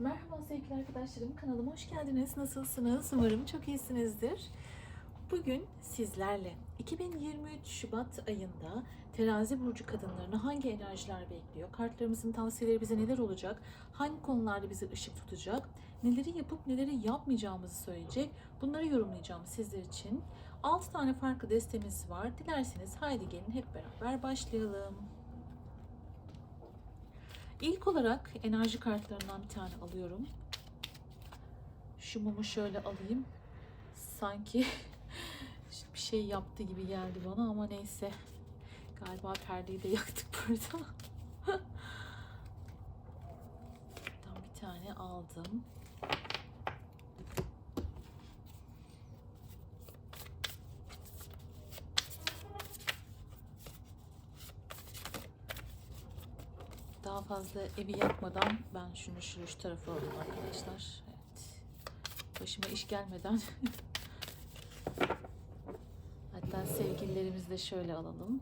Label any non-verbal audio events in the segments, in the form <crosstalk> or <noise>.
Merhaba sevgili arkadaşlarım, kanalıma hoş geldiniz. Nasılsınız? Umarım çok iyisinizdir. Bugün sizlerle 2023 Şubat ayında terazi burcu kadınlarını hangi enerjiler bekliyor? Kartlarımızın tavsiyeleri bize neler olacak? Hangi konularda bizi ışık tutacak? Neleri yapıp neleri yapmayacağımızı söyleyecek. Bunları yorumlayacağım sizler için. 6 tane farklı destemiz var. Dilerseniz haydi gelin hep beraber başlayalım. İlk olarak enerji kartlarından bir tane alıyorum. Şu mumu şöyle alayım. Sanki <laughs> bir şey yaptı gibi geldi bana ama neyse. Galiba perdeyi de yaktık <laughs> burada. Bir tane aldım. Daha fazla evi yakmadan ben şunu şu, şu tarafa alayım arkadaşlar. Evet. Başıma iş gelmeden. <laughs> Hatta sevgililerimizi de şöyle alalım.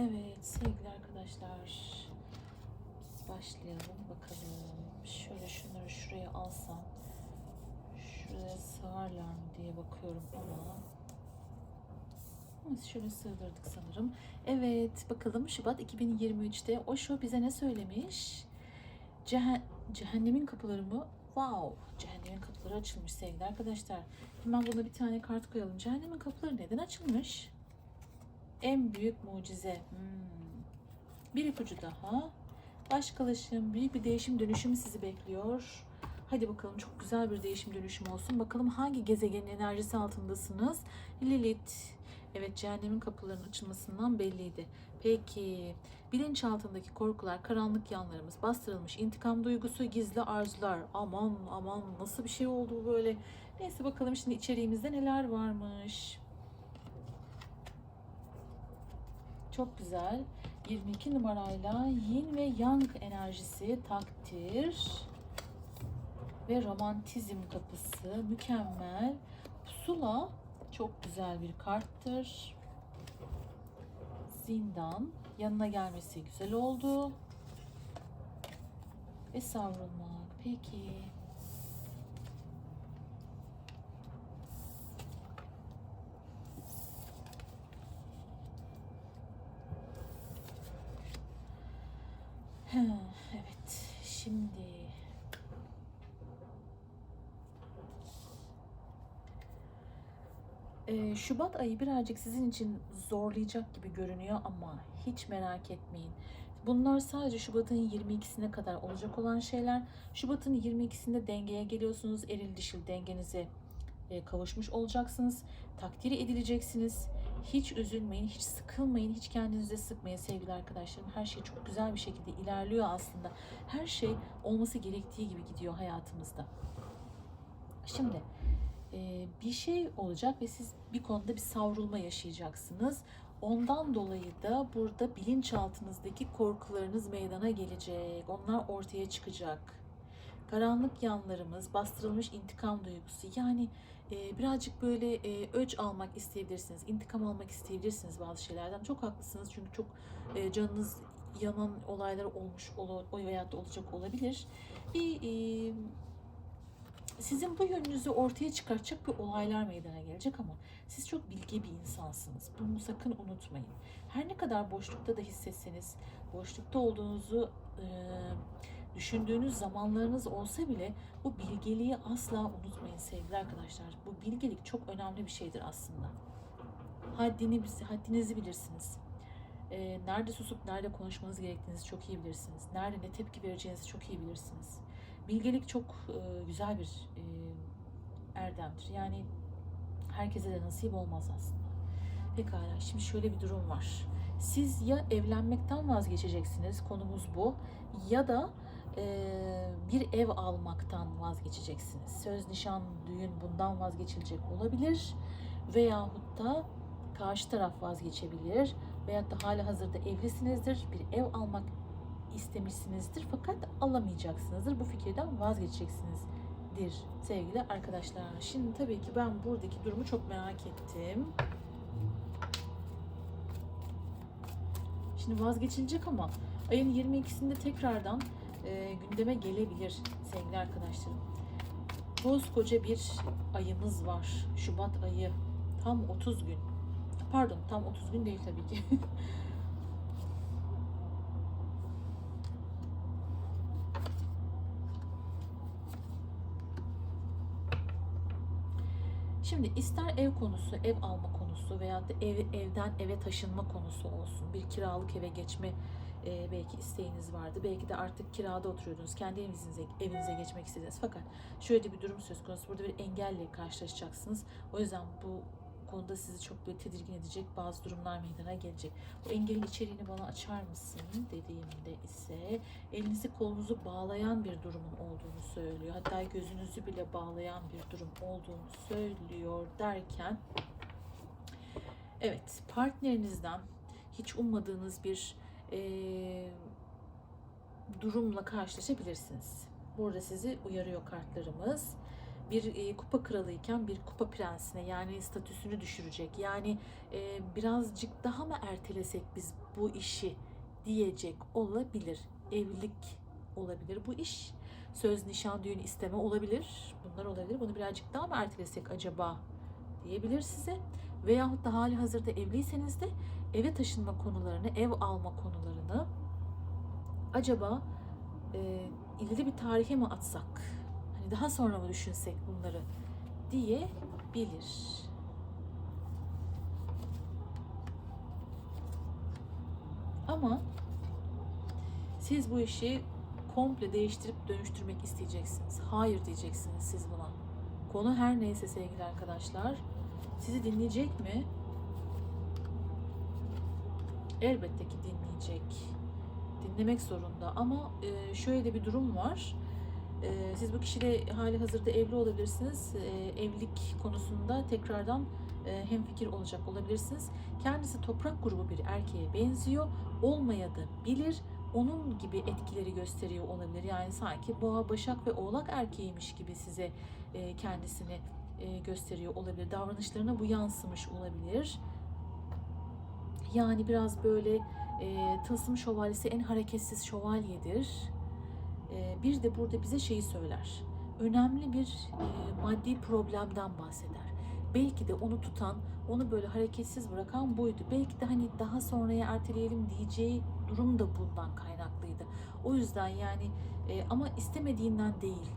Evet sevgili arkadaşlar. Biz başlayalım bakalım. Şöyle şunları şuraya alsam. Şuraya sığarlar mı diye bakıyorum ama. Biz şöyle sığdırdık sanırım. Evet bakalım Şubat 2023'te Osho bize ne söylemiş? Cehen cehennemin kapıları mı? Wow! Cehennemin kapıları açılmış sevgili arkadaşlar. Hemen buna bir tane kart koyalım. Cehennemin kapıları neden açılmış? En büyük mucize. Hmm. Bir ipucu daha. Başkalaşım, büyük bir değişim dönüşüm sizi bekliyor. Hadi bakalım çok güzel bir değişim dönüşüm olsun. Bakalım hangi gezegenin enerjisi altındasınız? Lilith. Evet cehennemin kapılarının açılmasından belliydi. Peki bilinçaltındaki korkular, karanlık yanlarımız, bastırılmış intikam duygusu, gizli arzular. Aman aman nasıl bir şey oldu bu böyle. Neyse bakalım şimdi içeriğimizde neler varmış. Çok güzel. 22 numarayla yin ve yang enerjisi, takdir ve romantizm kapısı mükemmel. Pusula çok güzel bir karttır. Zindan yanına gelmesi güzel oldu. Ve savrulmak. Peki. Ha, Evet, şimdi Ee, Şubat ayı birazcık sizin için zorlayacak gibi görünüyor ama hiç merak etmeyin. Bunlar sadece Şubat'ın 22'sine kadar olacak olan şeyler. Şubat'ın 22'sinde dengeye geliyorsunuz. Eril dişil dengenize e, kavuşmuş olacaksınız. Takdiri edileceksiniz. Hiç üzülmeyin, hiç sıkılmayın, hiç kendinize sıkmayın sevgili arkadaşlarım. Her şey çok güzel bir şekilde ilerliyor aslında. Her şey olması gerektiği gibi gidiyor hayatımızda. Şimdi e, bir şey olacak ve siz bir konuda bir savrulma yaşayacaksınız. Ondan dolayı da burada bilinçaltınızdaki korkularınız meydana gelecek. Onlar ortaya çıkacak. Karanlık yanlarımız, bastırılmış intikam duygusu. Yani e, birazcık böyle e, öç almak isteyebilirsiniz. intikam almak isteyebilirsiniz bazı şeylerden. Çok haklısınız çünkü çok e, canınız yanan olaylar olmuş veya da olacak olabilir. Bir e, sizin bu yönünüzü ortaya çıkartacak bir olaylar meydana gelecek ama siz çok bilge bir insansınız. Bunu sakın unutmayın. Her ne kadar boşlukta da hissetseniz, boşlukta olduğunuzu e, düşündüğünüz zamanlarınız olsa bile bu bilgeliği asla unutmayın sevgili arkadaşlar. Bu bilgelik çok önemli bir şeydir aslında. Haddini, haddinizi bilirsiniz. E, nerede susup nerede konuşmanız gerektiğinizi çok iyi bilirsiniz. Nerede ne tepki vereceğinizi çok iyi bilirsiniz. Bilgelik çok e, güzel bir e, erdemdir. Yani herkese de nasip olmaz aslında. Pekala şimdi şöyle bir durum var. Siz ya evlenmekten vazgeçeceksiniz, konumuz bu, ya da e, bir ev almaktan vazgeçeceksiniz. Söz, nişan, düğün bundan vazgeçilecek olabilir. Veyahut da karşı taraf vazgeçebilir. Veyahut da hali hazırda evlisinizdir, bir ev almak istemişsinizdir fakat alamayacaksınızdır. Bu fikirden vazgeçeceksinizdir sevgili arkadaşlar. Şimdi tabii ki ben buradaki durumu çok merak ettim. Şimdi vazgeçilecek ama ayın 22'sinde tekrardan e, gündeme gelebilir sevgili arkadaşlarım. Koskoca bir ayımız var. Şubat ayı. Tam 30 gün. Pardon tam 30 gün değil tabii ki. <laughs> Şimdi ister ev konusu, ev alma konusu veya da ev, evden eve taşınma konusu olsun. Bir kiralık eve geçme e, belki isteğiniz vardı. Belki de artık kirada oturuyordunuz. Kendi evinize, evinize geçmek istediniz. Fakat şöyle bir durum söz konusu. Burada bir engelle karşılaşacaksınız. O yüzden bu konuda sizi çok böyle tedirgin edecek bazı durumlar meydana gelecek. Bu engelin içeriğini bana açar mısın dediğimde ise elinizi kolunuzu bağlayan bir durumun olduğunu söylüyor. Hatta gözünüzü bile bağlayan bir durum olduğunu söylüyor derken evet partnerinizden hiç ummadığınız bir e, durumla karşılaşabilirsiniz. Burada sizi uyarıyor kartlarımız bir e, kupa kralıyken bir kupa prensine yani statüsünü düşürecek. Yani e, birazcık daha mı ertelesek biz bu işi diyecek olabilir. Evlilik olabilir bu iş. Söz, nişan, düğün isteme olabilir. Bunlar olabilir. Bunu birazcık daha mı ertelesek acaba diyebilir size. Veyahut da hali hazırda evliyseniz de eve taşınma konularını, ev alma konularını acaba e, ileri bir tarihe mi atsak? Daha sonra mı düşünsek bunları diyebilir. Ama siz bu işi komple değiştirip dönüştürmek isteyeceksiniz. Hayır diyeceksiniz siz buna. Konu her neyse sevgili arkadaşlar. Sizi dinleyecek mi? Elbette ki dinleyecek. Dinlemek zorunda ama şöyle de bir durum var. E, siz bu kişiyle hali hazırda evli olabilirsiniz. E, evlilik konusunda tekrardan hem fikir olacak olabilirsiniz. Kendisi toprak grubu bir erkeğe benziyor. Olmaya da bilir. Onun gibi etkileri gösteriyor olabilir. Yani sanki boğa, başak ve oğlak erkeğiymiş gibi size kendisini gösteriyor olabilir. Davranışlarına bu yansımış olabilir. Yani biraz böyle e, tılsım şövalyesi en hareketsiz şövalyedir. E, bir de burada bize şeyi söyler. Önemli bir e, maddi problemden bahseder. Belki de onu tutan, onu böyle hareketsiz bırakan buydu. Belki de hani daha sonraya erteleyelim diyeceği durum da bundan kaynaklıydı. O yüzden yani e, ama istemediğinden değil.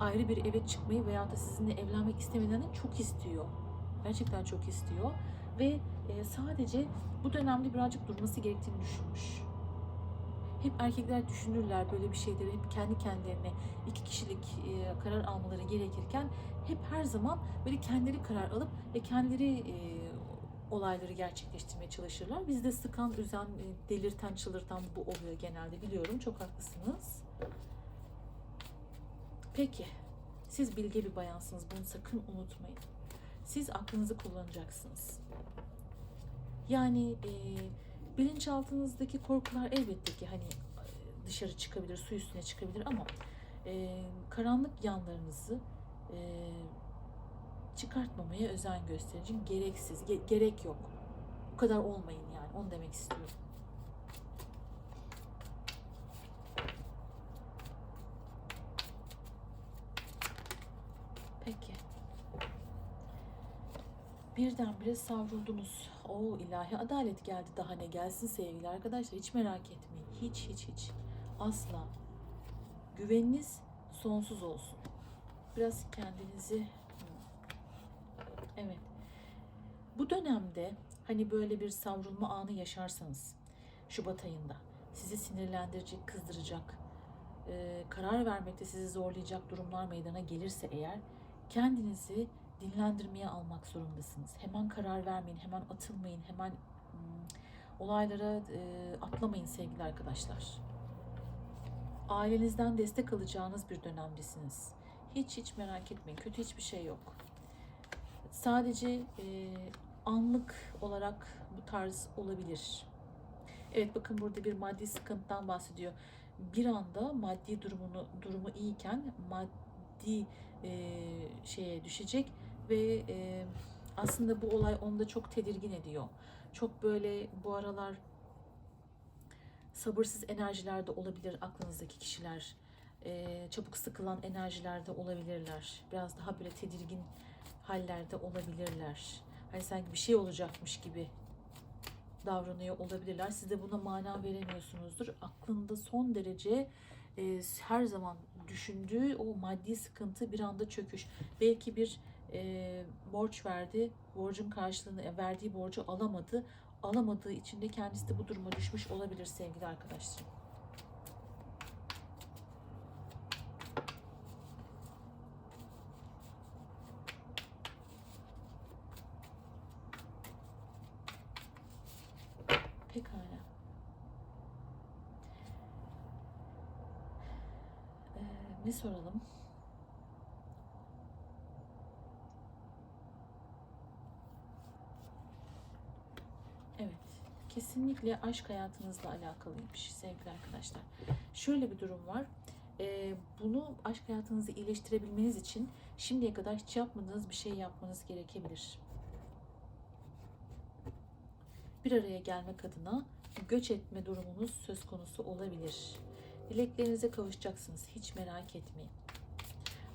Ayrı bir eve çıkmayı veya da sizinle evlenmek istemediğinden çok istiyor. Gerçekten çok istiyor ve e, sadece bu dönemde birazcık durması gerektiğini düşünmüş. Hep erkekler düşünürler böyle bir şeyleri hep kendi kendilerine iki kişilik e, karar almaları gerekirken hep her zaman böyle kendileri karar alıp ve kendileri e, olayları gerçekleştirmeye çalışırlar. Bizde sıkan, üzen, e, delirten, çıldırtan bu oluyor genelde biliyorum. Çok haklısınız. Peki, siz bilge bir bayansınız. Bunu sakın unutmayın. Siz aklınızı kullanacaksınız. Yani e, bilinçaltınızdaki korkular elbette ki hani dışarı çıkabilir, su üstüne çıkabilir ama e, karanlık yanlarınızı e, çıkartmamaya özen gösterin. Gereksiz, ge- gerek yok. Bu kadar olmayın yani. Onu demek istiyorum. Birdenbire savruldunuz. O ilahi adalet geldi daha ne gelsin sevgili arkadaşlar hiç merak etmeyin. Hiç hiç hiç. Asla. Güveniniz sonsuz olsun. Biraz kendinizi Evet. Bu dönemde hani böyle bir savrulma anı yaşarsanız Şubat ayında sizi sinirlendirecek, kızdıracak, karar vermekte sizi zorlayacak durumlar meydana gelirse eğer kendinizi dinlendirmeye almak zorundasınız. Hemen karar vermeyin, hemen atılmayın, hemen hmm, olaylara e, atlamayın sevgili arkadaşlar. Ailenizden destek alacağınız bir dönemdesiniz. Hiç hiç merak etmeyin. Kötü hiçbir şey yok. Sadece e, anlık olarak bu tarz olabilir. Evet bakın burada bir maddi sıkıntıdan bahsediyor. Bir anda maddi durumunu durumu iyiyken maddi e, şeye düşecek ve e, aslında bu olay onu da çok tedirgin ediyor. Çok böyle bu aralar sabırsız enerjilerde olabilir aklınızdaki kişiler. E, çabuk sıkılan enerjilerde olabilirler. Biraz daha böyle tedirgin hallerde olabilirler. Hani sanki bir şey olacakmış gibi davranıyor olabilirler. Siz de buna mana veremiyorsunuzdur. Aklında son derece e, her zaman düşündüğü o maddi sıkıntı bir anda çöküş. Belki bir e, borç verdi, borcun karşılığını e, verdiği borcu alamadı. Alamadığı için de kendisi de bu duruma düşmüş olabilir sevgili arkadaşlarım. Pekala. Ee, ne soralım? Evet. Kesinlikle aşk hayatınızla alakalıymış sevgili arkadaşlar. Şöyle bir durum var. Ee, bunu aşk hayatınızı iyileştirebilmeniz için şimdiye kadar hiç yapmadığınız bir şey yapmanız gerekebilir. Bir araya gelmek adına göç etme durumunuz söz konusu olabilir. Dileklerinize kavuşacaksınız. Hiç merak etmeyin.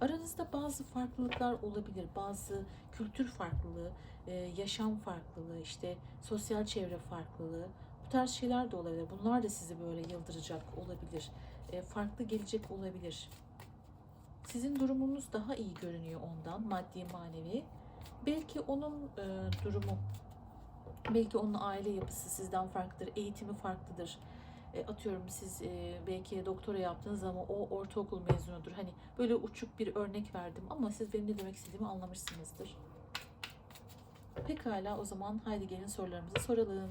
Aranızda bazı farklılıklar olabilir. Bazı kültür farklılığı, e, yaşam farklılığı, işte sosyal çevre farklılığı. Bu tarz şeyler de olabilir. Bunlar da sizi böyle yıldıracak olabilir. E, farklı gelecek olabilir. Sizin durumunuz daha iyi görünüyor ondan, maddi manevi. Belki onun e, durumu, belki onun aile yapısı sizden farklıdır, eğitimi farklıdır. E, atıyorum siz e, belki doktora yaptınız ama o ortaokul mezunudur. Hani böyle uçuk bir örnek verdim ama siz benim ne demek istediğimi anlamışsınızdır. Pekala o zaman haydi gelin sorularımızı soralım.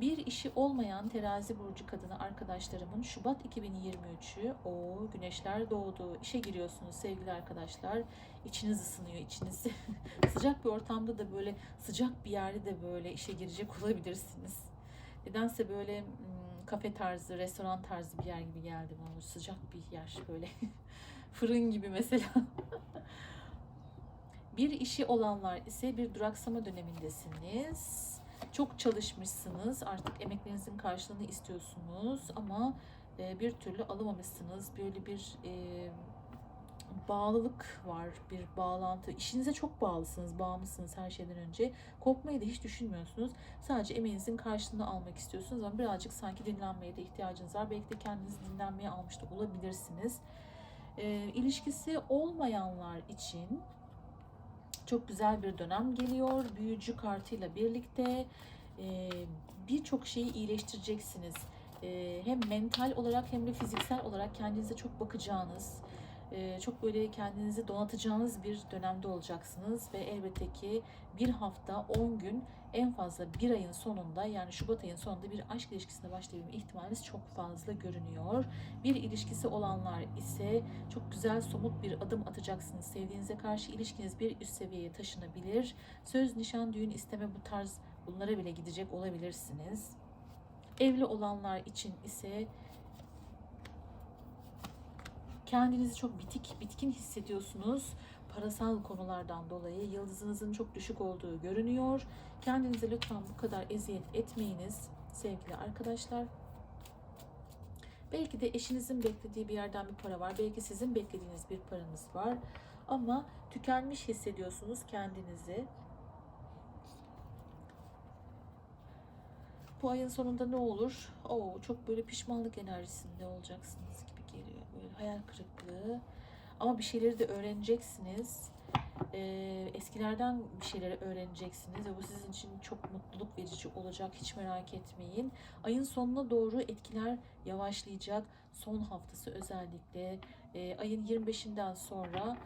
Bir işi olmayan terazi burcu kadını arkadaşlarımın Şubat 2023'ü o güneşler doğdu. İşe giriyorsunuz sevgili arkadaşlar. İçiniz ısınıyor içiniz. <laughs> sıcak bir ortamda da böyle sıcak bir yerde de böyle işe girecek olabilirsiniz. Nedense böyle hmm, kafe tarzı, restoran tarzı bir yer gibi geldi bana. Sıcak bir yer böyle. <laughs> Fırın gibi mesela. <laughs> bir işi olanlar ise bir duraksama dönemindesiniz. Çok çalışmışsınız. Artık emeklerinizin karşılığını istiyorsunuz ama e, bir türlü alamamışsınız. Böyle bir e, bağlılık var, bir bağlantı. İşinize çok bağlısınız, bağımlısınız her şeyden önce. Kopmayı da hiç düşünmüyorsunuz. Sadece emeğinizin karşılığını almak istiyorsunuz ama birazcık sanki dinlenmeye de ihtiyacınız var. Belki de kendinizi dinlenmeye almış da olabilirsiniz. E, ilişkisi olmayanlar için çok güzel bir dönem geliyor. Büyücü kartıyla birlikte e, birçok şeyi iyileştireceksiniz. E, hem mental olarak hem de fiziksel olarak kendinize çok bakacağınız, çok böyle kendinizi donatacağınız bir dönemde olacaksınız ve elbette ki bir hafta 10 gün en fazla bir ayın sonunda yani Şubat ayın sonunda bir aşk ilişkisine başlayabilme ihtimaliniz çok fazla görünüyor. Bir ilişkisi olanlar ise çok güzel somut bir adım atacaksınız. Sevdiğinize karşı ilişkiniz bir üst seviyeye taşınabilir. Söz, nişan, düğün isteme bu tarz bunlara bile gidecek olabilirsiniz. Evli olanlar için ise Kendinizi çok bitik, bitkin hissediyorsunuz. Parasal konulardan dolayı yıldızınızın çok düşük olduğu görünüyor. Kendinize lütfen bu kadar eziyet etmeyiniz sevgili arkadaşlar. Belki de eşinizin beklediği bir yerden bir para var. Belki sizin beklediğiniz bir paranız var. Ama tükenmiş hissediyorsunuz kendinizi. Bu ayın sonunda ne olur? Oo, çok böyle pişmanlık enerjisinde olacaksınız hayal kırıklığı. Ama bir şeyleri de öğreneceksiniz. Ee, eskilerden bir şeyleri öğreneceksiniz ve bu sizin için çok mutluluk verici olacak. Hiç merak etmeyin. Ayın sonuna doğru etkiler yavaşlayacak. Son haftası özellikle e, ayın 25'inden sonra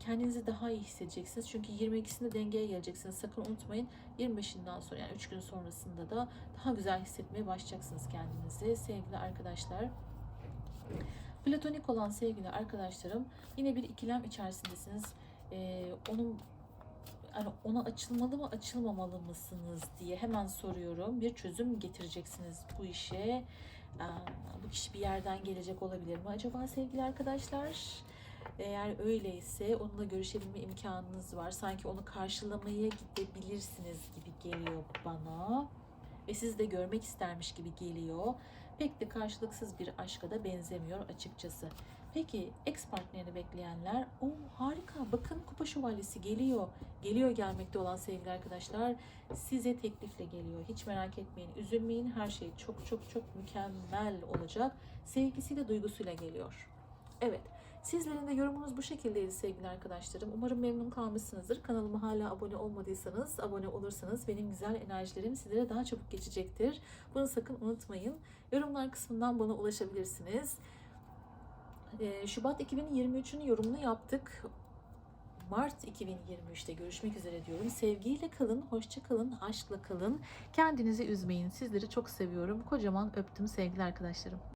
kendinizi daha iyi hissedeceksiniz. Çünkü 22'sinde dengeye geleceksiniz. Sakın unutmayın 25'inden sonra yani 3 gün sonrasında da daha güzel hissetmeye başlayacaksınız kendinizi sevgili arkadaşlar. Platonik olan sevgili arkadaşlarım yine bir ikilem içerisindesiniz. Ee, onun hani ona açılmalı mı açılmamalı mısınız diye hemen soruyorum. Bir çözüm getireceksiniz bu işe. Aa, bu kişi bir yerden gelecek olabilir mi acaba sevgili arkadaşlar? Eğer öyleyse onunla görüşebilme imkanınız var. Sanki onu karşılamaya gidebilirsiniz gibi geliyor bana. Ve sizi de görmek istermiş gibi geliyor. Pek de karşılıksız bir aşka da benzemiyor açıkçası. Peki ex partnerini bekleyenler, o harika bakın kupa şövalyesi geliyor. Geliyor gelmekte olan sevgili arkadaşlar size teklifle geliyor. Hiç merak etmeyin, üzülmeyin. Her şey çok çok çok mükemmel olacak. Sevgisiyle, duygusuyla geliyor. Evet. Sizlerin de yorumunuz bu şekildeydi sevgili arkadaşlarım. Umarım memnun kalmışsınızdır. Kanalıma hala abone olmadıysanız abone olursanız benim güzel enerjilerim sizlere daha çabuk geçecektir. Bunu sakın unutmayın. Yorumlar kısmından bana ulaşabilirsiniz. Ee, Şubat 2023'ün yorumunu yaptık. Mart 2023'te görüşmek üzere diyorum. Sevgiyle kalın, hoşça kalın, aşkla kalın. Kendinizi üzmeyin. Sizleri çok seviyorum. Kocaman öptüm sevgili arkadaşlarım.